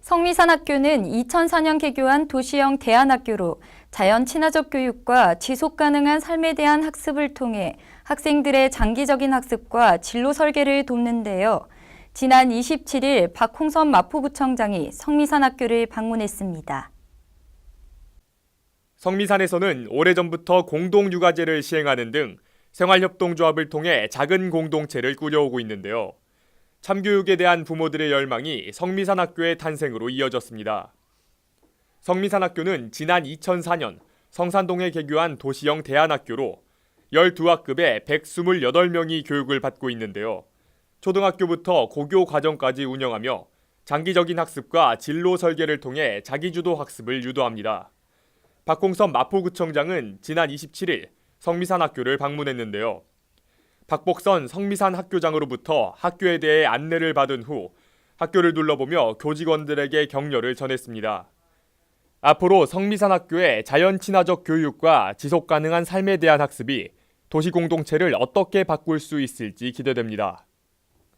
성미산학교는 2004년 개교한 도시형 대안학교로 자연 친화적 교육과 지속 가능한 삶에 대한 학습을 통해 학생들의 장기적인 학습과 진로 설계를 돕는데요. 지난 27일 박홍선 마포구청장이 성미산학교를 방문했습니다. 성미산에서는 오래전부터 공동 육아제를 시행하는 등 생활협동조합을 통해 작은 공동체를 꾸려오고 있는데요. 참교육에 대한 부모들의 열망이 성미산학교의 탄생으로 이어졌습니다. 성미산학교는 지난 2004년 성산동에 개교한 도시형 대안학교로 12학급에 128명이 교육을 받고 있는데요. 초등학교부터 고교 과정까지 운영하며 장기적인 학습과 진로 설계를 통해 자기주도 학습을 유도합니다. 박홍선 마포구청장은 지난 27일 성미산 학교를 방문했는데요. 박복선 성미산 학교장으로부터 학교에 대해 안내를 받은 후 학교를 둘러보며 교직원들에게 격려를 전했습니다. 앞으로 성미산 학교의 자연 친화적 교육과 지속 가능한 삶에 대한 학습이 도시 공동체를 어떻게 바꿀 수 있을지 기대됩니다.